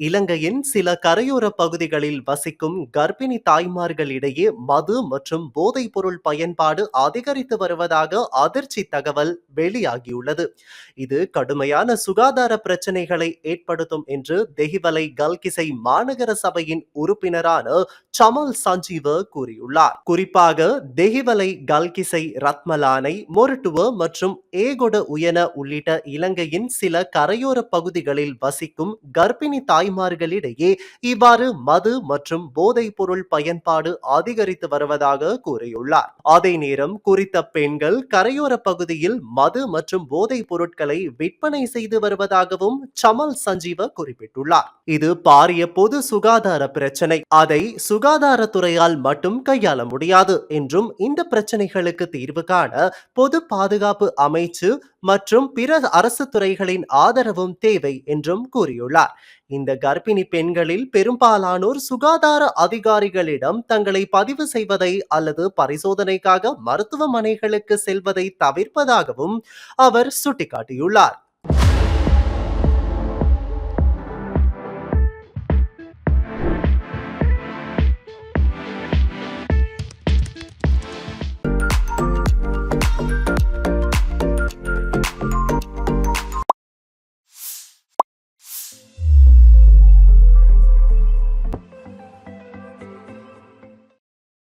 இலங்கையின் சில கரையோர பகுதிகளில் வசிக்கும் கர்ப்பிணி தாய்மார்களிடையே மது மற்றும் போதைப் பொருள் பயன்பாடு அதிகரித்து வருவதாக அதிர்ச்சி தகவல் வெளியாகியுள்ளது. இது கடுமையான சுகாதார பிரச்சனைகளை ஏற்படுத்தும் என்று தெஹிவலை கல்கிசை மாநகர சபையின் உறுப்பினரான சமல் சஞ்சீவ கூறியுள்ளார். குறிப்பாக தெஹிவலை கல்கிசை ரத்மலானை மொரட்டுவ மற்றும் ஏகொட உயன உள்ளிட்ட இலங்கையின் சில கரையோர பகுதிகளில் வசிக்கும் கர்ப்பிணி தாய் தாய்மார்களிடையே இவ்வாறு மது மற்றும் போதைப் பொருள் பயன்பாடு அதிகரித்து வருவதாக கூறியுள்ளார். அதே நேரம் குறித்த பெண்கள் கரையோர பகுதியில் மது மற்றும் போதைப் பொருட்களை விற்பனை செய்து வருவதாகவும் சமல் சஞ்சீவ குறிப்பிட்டுள்ளார். இது பாரிய பொது சுகாதார பிரச்சனை. அதை சுகாதாரத்துறையால் மட்டும் கையாள முடியாது என்றும் இந்த பிரச்சனைகளுக்கு தீர்வு காண பொது பாதுகாப்பு அமைச்சு மற்றும் பிற அரசு துறைகளின் ஆதரவும் தேவை என்றும் கூறியுள்ளார். இந்த கர்ப்பிணி பெண்களில் பெரும்பாலானோர் சுகாதார அதிகாரிகளிடம் தங்களை பதிவு செய்வதை அல்லது பரிசோதனைக்காக மருத்துவமனைகளுக்கு செல்வதை தவிர்ப்பதாகவும் அவர் சுட்டிக்காட்டியுள்ளார்.